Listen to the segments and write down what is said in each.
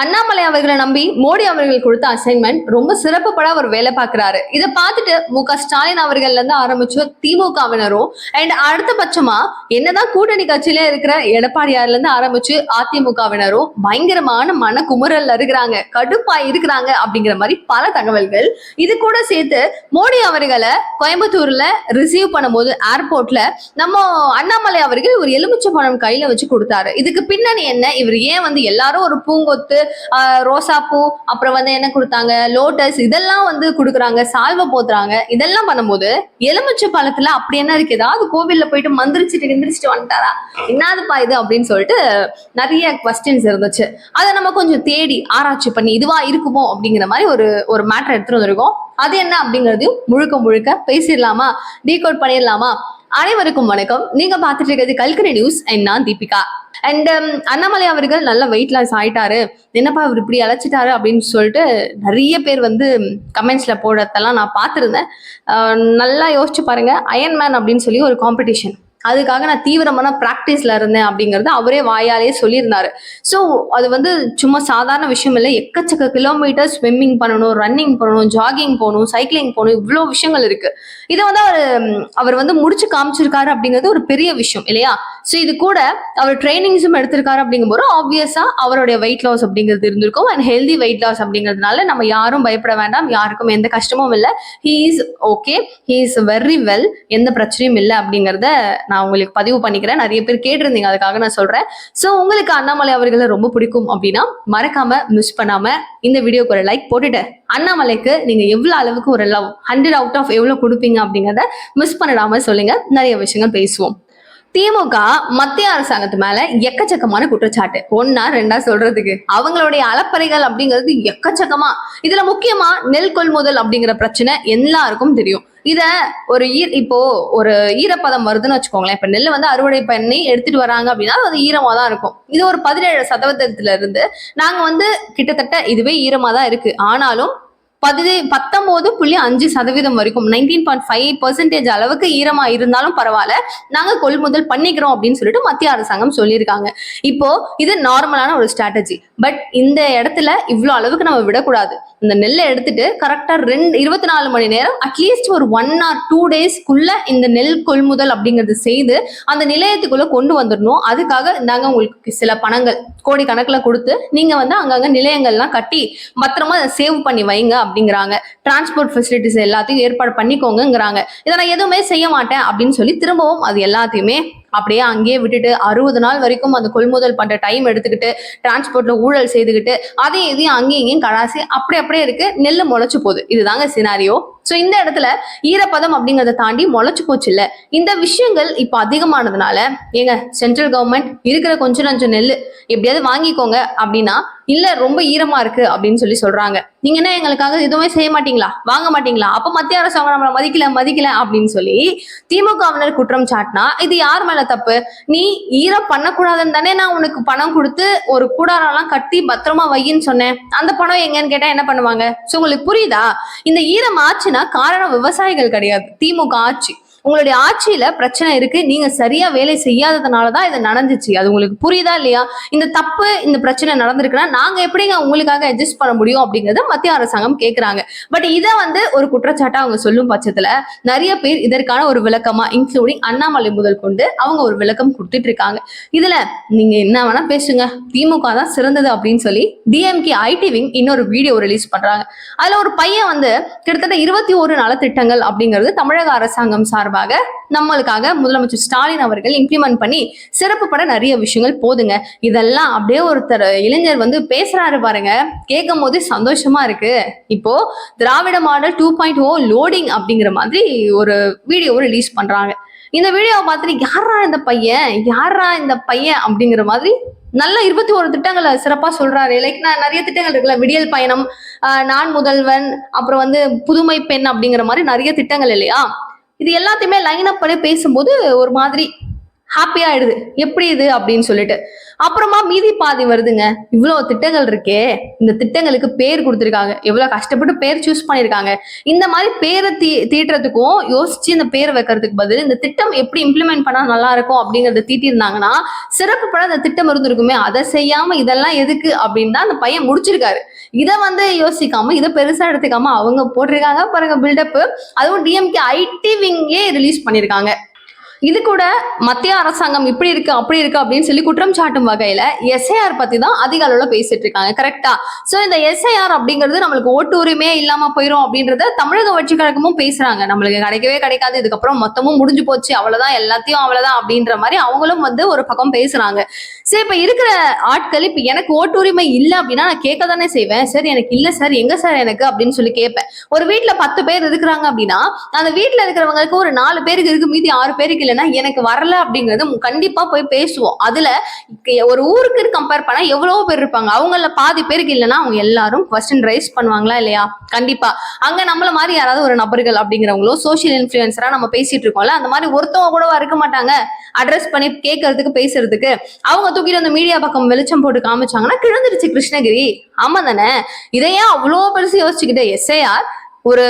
அண்ணாமலை அவர்களை நம்பி மோடி அவர்கள் கொடுத்த அசைன்மெண்ட் ரொம்ப சிறப்புப்பட அவர் வேலை பார்க்கிறாரு. இதை பார்த்துட்டு மு க ஸ்டாலின் அவர்கள்ல இருந்து ஆரம்பிச்சு திமுகவினரும் அண்ட் அடுத்த பட்சமா என்னதான் கூட்டணி கட்சியில இருக்கிற எடப்பாடியார்ல இருந்து ஆரம்பிச்சு அதிமுகவினரும் பயங்கரமான மன குமுறல்ல இருக்கிறாங்க. கடுப்பா இருக்கிறாங்க அப்படிங்கிற மாதிரி பல தகவல்கள். இது கூட சேர்த்து மோடி அவர்களை கோயம்புத்தூர்ல ரிசீவ் பண்ணும்போது ஏர்போர்ட்ல நம்ம அண்ணாமலை அவர்கள் ஒரு எலுமிச்சை பழம் கையில வச்சு கொடுத்தாரு. இதுக்கு பின்னணி என்ன? இவர் ஏன் வந்து எல்லாரும் ஒரு பூங்கொத்து ரோசாப்பூ அப்புறம் வந்து என்ன கொடுத்தாங்க? லோட்டஸ் இதெல்லாம் வந்து கொடுக்குறாங்க சால்வை போத்துறாங்க. இதெல்லாம் பண்ணும்போது எலுமிச்சை பழத்துல அப்படி என்ன இருக்கு? ஏதாவது கோவில்ல போயிட்டு மந்திரிச்சிட்டு எந்திரிச்சிட்டு வந்துட்டாரா? என்னதுப்பா இது அப்படின்னு சொல்லிட்டு நிறைய கொஸ்டின்ஸ் இருந்துச்சு. அதை நம்ம கொஞ்சம் தேடி ஆராய்ச்சி பண்ணி இதுவா இருக்குமோ அப்படிங்கிற மாதிரி ஒரு ஒரு மேட்டர் எடுத்துட்டு வந்திருக்கோம். அது என்ன அப்படிங்கறதையும் முழுக்க முழுக்க பேசிடலாமா? டீகோட் பண்ணிடலாமா? அனைவருக்கும் வணக்கம். நீங்க பாத்துட்டு இருக்கிறது கல்கரி நியூஸ் அண்ட் நான் தீபிகா. அண்ட் um, அண்ணாமலை அவர்கள் நல்ல வெயிட் லாஸ் ஆயிட்டாரு. என்னப்பா அவர் இப்படி அழைச்சிட்டாரு அப்படின்னு சொல்லிட்டு நிறைய பேர் வந்து கமெண்ட்ஸ்ல போடுறதெல்லாம் நான் பார்த்துருந்தேன். நல்லா யோசிச்சு பாருங்க. அயன்மேன் அப்படின்னு சொல்லி ஒரு காம்படிஷன் அதுக்காக நான் தீவிரமான ப்ராக்டிஸ்ல இருந்தேன் அப்படிங்கறது அவரே வாயாலே சொல்லியிருந்தாரு. ஸோ அது வந்து சும்மா சாதாரண விஷயம் இல்லை. எக்கச்சக்க கிலோமீட்டர் ஸ்விம்மிங் பண்ணணும் ரன்னிங் பண்ணணும் ஜாகிங் போகணும் சைக்கிளிங் போகணும் இவ்வளோ விஷயங்கள் இருக்கு. இதை வந்து அவர் அவர் வந்து முடிச்சு காமிச்சிருக்காரு அப்படிங்கிறது ஒரு பெரிய விஷயம் இல்லையா? ஸோ இது கூட அவர் ட்ரைனிங்ஸும் எடுத்திருக்காரு அப்படிங்கும்போது ஆப்வியஸா அவருடைய வெயிட் லாஸ் அப்படிங்கிறது இருந்திருக்கும். அண்ட் ஹெல்தி வெயிட் லாஸ் அப்படிங்கிறதுனால நம்ம யாரும் பயப்பட வேண்டாம். யாருக்கும் எந்த கஷ்டமும் இல்லை. He is okay he is very well எந்த பிரச்சனையும் இல்லை அப்படிங்கிறத நான் உங்களுக்கு பதிவு பண்ணிக்கிறேன். நிறைய பேர் கேட்டிருந்தீங்க அதுக்காக நான் சொல்றேன். ஸோ உங்களுக்கு அண்ணாமலை அவர்களை ரொம்ப பிடிக்கும் அப்படின்னா மறக்காம மிஸ் பண்ணாம இந்த வீடியோக்கு ஒரு லைக் போட்டுட்டு அண்ணாமலைக்கு நீங்க எவ்வளவு அளவுக்கு ஒரு லவ் ஹண்ட்ரட் அவுட் ஆஃப் எவ்வளவு கொடுப்பீங்க அப்படிங்கிறத மிஸ் பண்ணிடாம சொல்லுங்க. நிறைய விஷயங்கள் பேசுவோம். திமுக மத்திய அரசாங்கத்து மேல எக்கச்சக்கமான குற்றச்சாட்டு. ஒன்னா ரெண்டா சொல்றதுக்கு. அவங்களுடைய அலப்பறைகள் அப்படிங்கிறது எக்கச்சக்கமா. இதுல முக்கியமா நெல் கொள்முதல் அப்படிங்கிற பிரச்சனை எல்லாருக்கும் தெரியும். இத ஒரு ஈர் இப்போ ஒரு ஈரப்பதம் வருதுன்னு வச்சுக்கோங்களேன். இப்ப நெல் வந்து அறுவடை பண்ணி எடுத்துட்டு வராங்க அப்படின்னா அது ஈரமா தான் இருக்கும். இது ஒரு பதினேழு சதவீதத்துல இருந்து நாங்க வந்து கிட்டத்தட்ட இதுவே ஈரமா தான் இருக்கு. ஆனாலும் பதினே பத்தொன்பது புள்ளி அஞ்சு சதவீதம் வரைக்கும் நைன்டீன் பாயிண்ட் ஃபைவ் பர்சன்டேஜ் அளவுக்கு ஈரமா இருந்தாலும் பரவாயில்ல. நாங்க கொள்முதல் பண்ணிக்கிறோம் அப்படின்னு சொல்லிட்டு மத்திய அரசாங்கம் சொல்லியிருக்காங்க. இப்போ இது நார்மலான ஒரு ஸ்ட்ராட்டஜி பட் இந்த இடத்துல இவ்வளோ அளவுக்கு நம்ம விடக்கூடாது. இந்த நெல்லை எடுத்துட்டு கரெக்டா ரெண்டு இருபத்தி நாலு மணி நேரம் அட்லீஸ்ட் ஒரு ஒன் ஆர் டூ டேஸ்க்குள்ள இந்த நெல் கொள்முதல் அப்படிங்கிறது செய்து அந்த நிலையத்துக்குள்ள கொண்டு வந்துடணும். அதுக்காக நாங்க உங்களுக்கு சில பணங்கள் கோடிக்கணக்கில் கொடுத்து நீங்க வந்து அங்கங்க நிலையங்கள்லாம் கட்டி பத்திரமா சேவ் பண்ணி வைங்க அப்படிங்கிறாங்க. டிரான்ஸ்போர்ட் ஃபெசிலிட்டிஸ் எல்லாத்தையும் ஏற்பாடு பண்ணிக்கோங்கங்கிறாங்க. இதை நான் எதுவுமே செய்ய மாட்டேன் அப்படின்னு சொல்லி திரும்பவும் அது எல்லாத்தையுமே அப்படியே அங்கேயே விட்டுட்டு அறுபது நாள் வரைக்கும் அந்த கொள்முதல் பண்ற டைம் எடுத்துக்கிட்டு டிரான்ஸ்போர்ட்ல ஊழல் செய்துக்கிட்டு அதையும் இதையும் அங்கேயும் இங்கேயும் கடாசி அப்படி அப்படியே இருக்கு. நெல் முளைச்சு போகுது. இதுதாங்க சினாரியோ ஸோ இந்த இடத்துல ஈரப்பதம் அப்படிங்கிறத தாண்டி முளைச்சு போச்சு இல்ல. இந்த விஷயங்கள் இப்போ அதிகமானதுனால ஏங்க சென்ட்ரல் கவர்மெண்ட் இருக்கிற கொஞ்சம் கொஞ்சம் நெல் எப்படியாவது வாங்கிக்கோங்க அப்படின்னா இல்ல ரொம்ப ஈரமா இருக்கு அப்படின்னு சொல்லி சொல்றாங்க. நீங்க என்ன எங்களுக்காக எதுவுமே செய்ய மாட்டீங்களா? வாங்க மாட்டீங்களா? அப்ப மத்திய அரசாங்கம் நம்மளை மதிக்கல மதிக்கல அப்படின்னு சொல்லி திமுகவினர் குற்றம் சாட்டினா இது யார் மேல தப்பு? நீ ஈரம் பண்ணக்கூடாதுன்னு தானே நான் உனக்கு பணம் கொடுத்து ஒரு கூடாரம்லாம் கட்டி பத்திரமா வையின்னு சொன்னேன். அந்த பணம் எங்கன்னு கேட்டா என்ன பண்ணுவாங்க? சோ உங்களுக்கு புரியுதா? இந்த ஈரம் ஆச்சுன்னா காரணம் விவசாயிகள் கிடையாது. திமுக ஆட்சி. உங்களுடைய ஆட்சியில பிரச்சனை இருக்கு. நீங்க சரியா வேலை செய்யாததுனாலதான் இது நடந்துச்சு. அது உங்களுக்கு புரியுதா இல்லையா? இந்த தப்பு இந்த பிரச்சனை நடந்திருக்குன்னா நாங்க எப்படிங்க உங்களுக்காக அட்ஜஸ்ட் பண்ண முடியும் அப்படிங்கறத மத்திய அரசாங்கம் கேக்குறாங்க. பட் இதை வந்து ஒரு குற்றச்சாட்டா அவங்க சொல்லும் பட்சத்துல நிறைய பேர் இதற்கான ஒரு விளக்கமா இன்க்ளூடிங் அண்ணாமலை முதல் கொண்டு அவங்க ஒரு விளக்கம் கொடுத்துட்டு இருக்காங்க. இதுல நீங்க என்ன வேணா பேசுங்க. திமுக தான் சிறந்தது அப்படின்னு சொல்லி டிஎம்கே ஐடி விங் இன்னொரு வீடியோ ரிலீஸ் பண்றாங்க. அதுல ஒரு பையன் வந்து கிட்டத்தட்ட இருபத்தி ஒரு நலத்திட்டங்கள் அப்படிங்கிறது தமிழக அரசாங்கம் சார்பாக நம்மளுக்காக முதலமைச்சர் ஸ்டாலின் அவர்கள் இம்ப்ளிமெண்ட் பண்ணி சிறப்பு பட நிறைய விஷயங்கள் போதுங்க. இதெல்லாம் அப்படியே ஒருத்தர் இளைஞர் வந்து பேசுறாரு பாருங்க. கேட்கும் போது சந்தோஷமா இருக்கு. இப்போ Dravida model two point O loading அப்படிங்கிற மாதிரி ஒரு வீடியோ ரிலீஸ் பண்றாங்க. இந்த வீடியோவை பார்த்துட்டு யாரா இந்த பையன்? யாரா இந்த பையன்? அப்படிங்கிற மாதிரி நல்ல இருபத்தி ஒரு திட்டங்களை சிறப்பா சொல்றாரு. லைக் நான் நிறைய திட்டங்கள் இருக்குல்ல. விடியல் பயணம் நான் முதல்வன் அப்புறம் வந்து புதுமை பெண் அப்படிங்கிற மாதிரி நிறைய திட்டங்கள் இல்லையா? இது எல்லாத்தையுமே லைன் அப் பண்ணி பேசும்போது ஒரு மாதிரி ஹாப்பியா ஆயிடுது. எப்படி இது அப்படின்னு சொல்லிட்டு. அப்புறமா மீதி பாதி வருதுங்க. இவ்வளவு திட்டங்கள் இருக்கே. இந்த திட்டங்களுக்கு பேர் கொடுத்துருக்காங்க. எவ்வளவு கஷ்டப்பட்டு பேர் சூஸ் பண்ணிருக்காங்க. இந்த மாதிரி பேரை தீ தீட்டுறதுக்கும் யோசிச்சு இந்த பேர் வைக்கிறதுக்கு பதில் இந்த திட்டம் எப்படி இம்ப்ளிமெண்ட் பண்ணா நல்லா இருக்கும் அப்படிங்கறத தீட்டியிருந்தாங்கன்னா சிறப்பு பட அந்த திட்டம் இருந்திருக்குமே. அதை செய்யாம இதெல்லாம் எதுக்கு அப்படின்னு தான் அந்த பையன் முடிச்சிருக்காரு. இதை வந்து யோசிக்காம இதை பெருசா எடுத்துக்காம அவங்க போட்டிருக்காங்க. பாருங்க பில்டப் அதுவும் டிஎம்கே ஐடி விங்கே ரிலீஸ் பண்ணிருக்காங்க. இது கூட மத்திய அரசாங்கம் இப்படி இருக்கு அப்படி இருக்கு அப்படின்னு சொல்லி குற்றம் சாட்டும் வகையில எஸ்ஐஆர் பத்தி தான் அதிக அளவுல பேசிட்டு இருக்காங்க கரெக்டா சோ இந்த எஸ்ஐஆர் அப்படிங்கிறது நம்மளுக்கு ஓட்டு உரிமையே இல்லாம போயிரும் அப்படின்றத தமிழக வட்சி கழகமும் பேசுறாங்க. நம்மளுக்கு கிடைக்கவே கிடைக்காது இதுக்கப்புறம் மொத்தமும் முடிஞ்சு போச்சு அவ்வளவுதான் எல்லாத்தையும் அவ்வளவுதான் அப்படின்ற மாதிரி அவங்களும் வந்து ஒரு பக்கம் பேசுறாங்க. சரி இப்ப இருக்கிற ஆட்கள் இப்ப எனக்கு ஓட்டு உரிமை இல்ல அப்படின்னா நான் கேட்க தானே செய்வேன். சரி எனக்கு இல்ல சார் எங்க சார் எனக்கு அப்படின்னு சொல்லி கேட்பேன். ஒரு வீட்டுல பத்து பேர் இருக்கிறாங்க அப்படின்னா அந்த வீட்டுல இருக்கிறவங்களுக்கு ஒரு நாலு பேருக்கு இருக்கு மீதி ஆறு பேருக்கு இல்லைன்னா எனக்கு வரல அப்படிங்கிறது கண்டிப்பா போய் பேசுவோம். அதுல ஒரு ஊருக்கு கம்பேர் பண்ணா எவ்வளவு பேர் இருப்பாங்க. அவங்கள பாதி பேருக்கு இல்லைன்னா அவங்க எல்லாரும் கொஸ்டின் ரைஸ் பண்ணுவாங்களா இல்லையா? கண்டிப்பா. அங்க நம்மள மாதிரி யாராவது ஒரு நபர்கள் அப்படிங்கிறவங்களோ சோஷியல் இன்ஃபுளுசரா நம்ம பேசிட்டு இருக்கோம்ல அந்த மாதிரி ஒருத்தவங்க கூட இருக்க மாட்டாங்க. அட்ரஸ் பண்ணி கேட்கறதுக்கு பேசுறதுக்கு. அவங்க தூக்கிட்டு அந்த மீடியா பக்கம் வெளிச்சம் போட்டு காமிச்சாங்கன்னா கிழந்துருச்சு கிருஷ்ணகிரி. ஆமா தானே? இதையே அவ்வளோ பெருசு யோசிச்சுக்கிட்ட எஸ்ஐஆர் ஒரு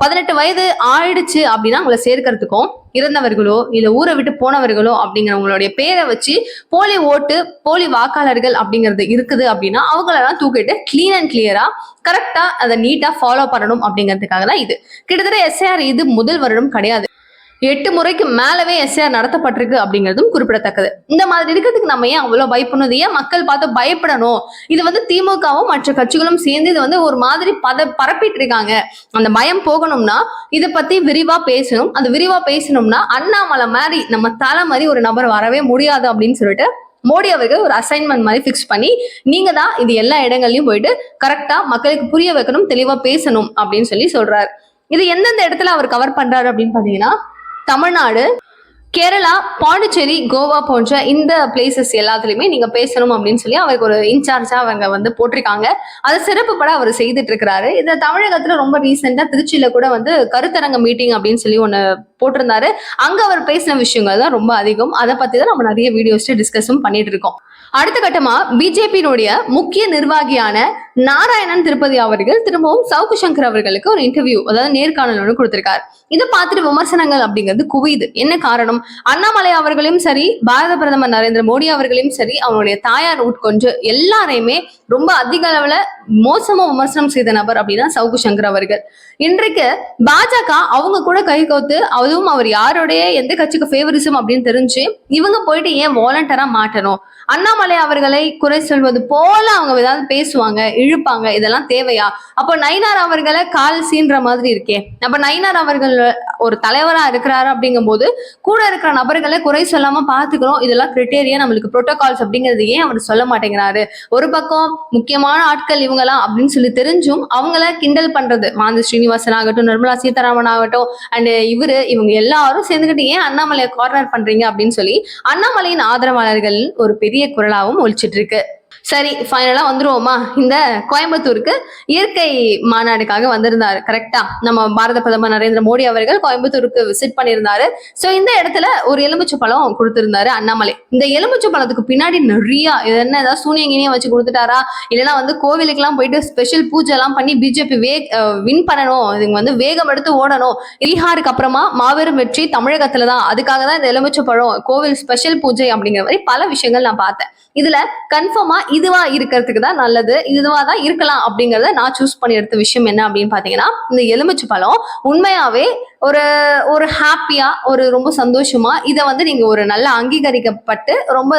பதினெட்டு வயது ஆயிடுச்சு அப்படின்னா உங்களை சேர்க்கறதுக்கும் இறந்தவர்களோ இல்ல ஊரை விட்டு போனவர்களோ அப்படிங்கிறவங்களுடைய பேரை வச்சு போலி ஓட்டு போலி வாக்காளர்கள் அப்படிங்கிறது இருக்குது அப்படின்னா அவங்களெல்லாம் தூக்கிட்டு கிளீன் அண்ட் கிளியரா கரெக்டா அதை நீட்டா ஃபாலோ பண்ணணும் அப்படிங்கிறதுக்காக தான் இது. கிட்டத்தட்ட எஸ்ஐஆர் இது முதல் வருடம் கிடையாது. எட்டு முறைக்கு மேலவே எஸ்ஆர் நடத்தப்பட்டிருக்கு அப்படிங்கிறதும் குறிப்பிடத்தக்கது. இந்த மாதிரி இருக்கிறதுக்கு நம்ம ஏன் அவ்வளவு பயப்படணும்? ஏன் மக்கள் பார்த்து பயப்படணும்? இது வந்து திமுகவும் மற்ற கட்சிகளும் சேர்ந்து இது வந்து ஒரு மாதிரி பத பரப்பிட்டு இருக்காங்க அந்த பயம் போகணும்னா இதை பத்தி விரிவா பேசணும். அது விரிவா பேசணும்னா அண்ணாமலை மாதிரி நம்ம தலை மாதிரி ஒரு நபர் வரவே முடியாது அப்படின்னு சொல்லிட்டு மோடி அவர்கள் ஒரு அசைன்மெண்ட் மாதிரி ஃபிக்ஸ் பண்ணி நீங்க தான் இது எல்லா இடங்கள்லயும் போயிட்டு கரெக்டா மக்களுக்கு புரிய வைக்கணும் தெளிவா பேசணும் அப்படின்னு சொல்லி சொல்றாரு. இது எந்தெந்த இடத்துல அவர் கவர் பண்றாரு அப்படின்னு பாத்தீங்கன்னா தமிழ்நாடு கேரளா பாண்டிச்சேரி கோவா போன்ற இந்த பிளேசஸ் எல்லாத்துலயுமே நீங்க பேசணும் அப்படின்னு சொல்லி அவருக்கு ஒரு இன்சார்ஜா அவங்க வந்து போட்டிருக்காங்க. அதை சிறப்புப்பட அவர் செய்துட்டு இருக்கிறாரு. இந்த தமிழகத்துல ரொம்ப ரீசெண்டா திருச்சியில கூட வந்து கருத்தரங்க மீட்டிங் அப்படின்னு சொல்லி ஒண்ணு போட்டிருந்தாரு. அங்க அவர் பேசின விஷயங்கள் தான் ரொம்ப அதிகம். அதை பத்தி தான் நம்ம நிறைய வீடியோஸ் டிஸ்கஸும் பண்ணிட்டு இருக்கோம். அடுத்த கட்டமா பிஜேபியினுடைய முக்கிய நிர்வாகியான நாராயணன் திருப்பதி அவர்கள் திரும்பவும் சவுக்கு சங்கர் அவர்களுக்கு ஒரு இன்டர்வியூ அதாவது நேர்காணல் ஒன்று கொடுத்திருக்காரு. இதை பார்த்துட்டு விமர்சனங்கள் அப்படிங்கிறது குவியுது. என்ன காரணம்? அண்ணாமலை அவர்களையும் சரி பாரத பிரதமர் நரேந்திர மோடி அவர்களையும் சரி அவங்களுடைய தாயார் உட்கொண்டு எல்லாரையுமே ரொம்ப அதிக அளவுல மோசமா விமர்சனம் செய்த நபர் அப்படின்னா சவுக்கு சங்கர் அவர்கள். இன்றைக்கு பாஜக அவங்க கூட கை கோத்து அதுவும் அவர் யாருடைய எந்த கட்சிக்கு ஃபேவரிசம் அப்படின்னு தெரிஞ்சு இவங்க போயிட்டு ஏன் வாலண்டரா மாட்டணும்? அண்ணாமலை அவர்களை குறை சொல்வது போல அவங்க ஏதாவது பேசுவாங்க இழுப்பாங்க இதெல்லாம் தேவையா? அப்போ நயினார் அவர்களை கால் சீன்ற மாதிரி இருக்கே. அப்ப நயினார் அவர்கள் ஒரு தலைவரா இருக்கிறாரு அப்படிங்கும் போது கூட இருக்கிற நபர்களை குறை சொல்லாம பாத்துக்கிறோம் இதெல்லாம் கிரிட்டேரியா நம்மளுக்கு புரோட்டோகால்ஸ் அப்படிங்கிறது ஏன் அவர் சொல்ல மாட்டேங்கிறாரு? ஒரு பக்கம் முக்கியமான ஆட்கள் இவங்கலாம் அப்படின்னு சொல்லி தெரிஞ்சும் அவங்கள கிண்டல் பண்றது. மாந்த ஸ்ரீனிவாசன் ஆகட்டும் நிர்மலா சீதாராமன் ஆகட்டும் அண்ட் இவரு இவங்க எல்லாரும் சேர்ந்துக்கிட்டு ஏன் அண்ணாமலையை கார்னர் பண்றீங்க அப்படின்னு சொல்லி அண்ணாமலையின் ஆதரவாளர்கள் ஒரு பெரிய குரலாவும் ஒழிச்சிட்டு இருக்கு. சரி ஃபைனலா வந்துருவோமா? இந்த கோயம்புத்தூருக்கு இயற்கை மாநாடுக்காக வந்திருந்தாரு கரெக்டா நம்ம பாரத பிரதமர் நரேந்திர மோடி அவர்கள் கோயம்புத்தூருக்கு விசிட் பண்ணியிருந்தாரு. ஸோ இந்த இடத்துல ஒரு எலுமிச்சை பழம் கொடுத்திருந்தாரு அண்ணாமலை. இந்த எலுமிச்சை பழத்துக்கு பின்னாடி நிறைய இது என்ன ஏதாவது சூனியங்கினியா வச்சு கொடுத்துட்டாரா? இல்லைன்னா வந்து கோவிலுக்கு எல்லாம் போயிட்டு ஸ்பெஷல் பூஜை எல்லாம் பண்ணி பிஜேபி வே வின் பண்ணணும். இதுங்க வந்து வேகம் எடுத்து ஓடணும். பீகாருக்கு அப்புறமா மாபெரும் வெற்றி தமிழகத்துல தான். அதுக்காக தான் இந்த எலுமிச்சை பழம் கோவில் ஸ்பெஷல் பூஜை அப்படிங்கிற மாதிரி பல விஷயங்கள் நான் பார்த்தேன். இதுல கன்ஃபார்மா இதுவா இருக்கிறதுக்கு தான் நல்லது இதுவா தான் இருக்கலாம் அப்படிங்கறத நான் சூஸ் பண்ணி எடுத்த விஷயம் என்ன அப்படின்னு பாத்தீங்கன்னா இந்த எலுமிச்சை பழம் உண்மையாவே ஒரு ஒரு ஹாப்பியா ஒரு ரொம்ப சந்தோஷமா இதை வந்து நீங்க ஒரு நல்ல அங்கீகரிக்கப்பட்டு ரொம்ப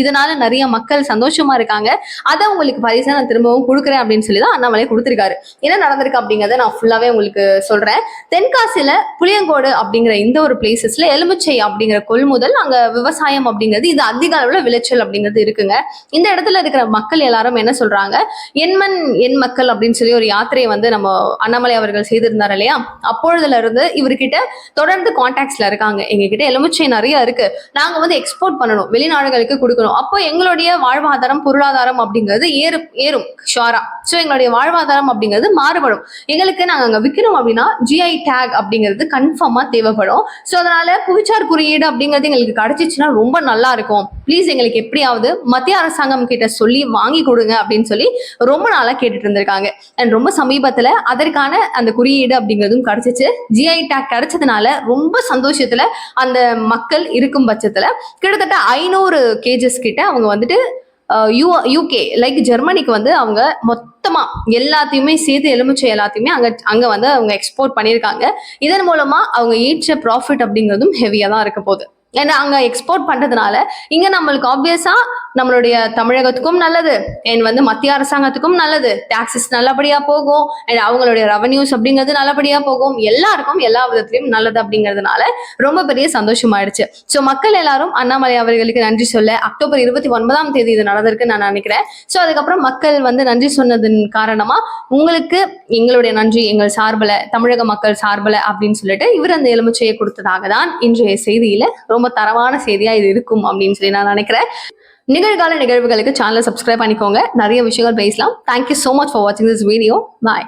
இதனால நிறைய மக்கள் சந்தோஷமா இருக்காங்க. அதை உங்களுக்கு பரிசா நான் திரும்பவும் கொடுக்குறேன் அப்படின்னு சொல்லி தான் அண்ணாமலை கொடுத்துருக்காரு. என்ன நடந்திருக்கு அப்படிங்கறத நான் ஃபுல்லாவே உங்களுக்கு சொல்றேன். தென்காசியில புளியங்கோடு அப்படிங்கிற இந்த ஒரு பிளேசஸ்ல எலுமிச்சை அப்படிங்கிற கொள்முதல் அங்க விவசாயம் அப்படிங்கிறது இது அதிக அளவுல விளைச்சல் அப்படிங்கிறது இருக்குங்க. இந்த இடத்துல இருக்கிற மக்கள் எல்லாரும் என்ன சொல்றாங்க? எண்மண் எண் மக்கள் அப்படின்னு சொல்லி ஒரு யாத்திரையை வந்து நம்ம அண்ணாமலை அவர்கள் செய்திருந்தார் இல்லையா? அப்பொழுதுல இருந்து இவர்கிட்ட தொடர்ந்து கான்டாக்ட்ஸ்ல இருக்காங்க. எங்ககிட்ட எலுமிச்சை நிறைய இருக்கு. நாங்க வந்து எக்ஸ்போர்ட் பண்ணணும். வெளிநாடுகளுக்கு கொடுக்கணும். அப்போ எங்களுடைய வாழ்வாதாரம் பொருளாதாரம் அப்படிங்கிறது ஏறும் ஏறும் ஷாரா. ஸோ எங்களுடைய வாழ்வாதாரம் அப்படிங்கிறது மாறுபடும். எங்களுக்கு நாங்க அங்க விற்கிறோம் அப்படின்னா ஜிஐ டேக் அப்படிங்கிறது கன்ஃபார்மா தேவைப்படும். ஸோ அதனால புவிச்சார் குறியீடு அப்படிங்கிறது எங்களுக்கு கிடைச்சிச்சுன்னா ரொம்ப நல்லா இருக்கும். ப்ளீஸ் எங்களுக்கு எப்படியாவது மத்திய அரசாங்கம் கிட்ட சொல்லி வாங்கி கொடுங்க அப்படின்னு சொல்லி ரொம்ப நாளா கேட்டுட்டு இருந்திருக்காங்க. அண்ட் ரொம்ப சமீபத்துல அதற்கான அந்த குறியீடு அப்படிங்கிறதும் கிடைச்சிச்சு. ஜிஐ டேக் கிடைச்சதுனால ரொம்ப சந்தோஷத்துல அந்த மக்கள் இருக்கும் பட்சத்துல கிட்டத்தட்ட ஐநூறு கேஜஸ் கிட்ட அவங்க வந்துட்டு யூ யூகே லைக் ஜெர்மனிக்கு வந்து அவங்க மொத்தமா எல்லாத்தையுமே சேர்த்து எலுமிச்சை எல்லாத்தையுமே அங்க அங்க வந்து அவங்க எக்ஸ்போர்ட் பண்ணியிருக்காங்க. இதன் மூலமா அவங்க ஈற்ற ப்ராஃபிட் அப்படிங்கிறதும் ஹெவியா தான் இருக்க போகுது. ஏன்னா அங்க எக்ஸ்போர்ட் பண்றதுனால இங்க நம்மளுக்கு ஆப்வியஸா நம்மளுடைய தமிழகத்துக்கும் நல்லது. அண்ட் வந்து மத்திய அரசாங்கத்துக்கும் நல்லது. டாக்ஸஸ் நல்லபடியா போகும். அண்ட் அவங்களுடைய ரெவன்யூஸ் அப்படிங்கிறது நல்லபடியா போகும். எல்லாருக்கும் எல்லா விதத்திலையும் நல்லது அப்படிங்கிறதுனால ரொம்ப பெரிய சந்தோஷமாயிடுச்சு. ஸோ மக்கள் எல்லாரும் அண்ணாமலை அவர்களுக்கு நன்றி சொல்ல அக்டோபர் இருபத்தி ஒன்பதாம் தேதி இது நடந்திருக்கு நான் நினைக்கிறேன். ஸோ அதுக்கப்புறம் மக்கள் வந்து நன்றி சொன்னதன் காரணமா உங்களுக்கு எங்களுடைய நன்றி எங்கள் சார்பில் தமிழக மக்கள் சார்பில் அப்படின்னு சொல்லிட்டு இவர் அந்த எலுமிச்சையை கொடுத்ததாக தான் இன்றைய செய்தியில ரொம்ப தரமான செய்தியா இது இருக்கும் அப்படின்னு சொல்லி நான் நினைக்கிறேன். நிகழ்கால நிகழ்வுகளுக்கு சேனலை சப்ஸ்கிரைப் பண்ணிக்கோங்க. நிறைய விஷயங்கள் பேசலாம். Thank you so much for வாட்சிங் திஸ் வீடியோ பாய்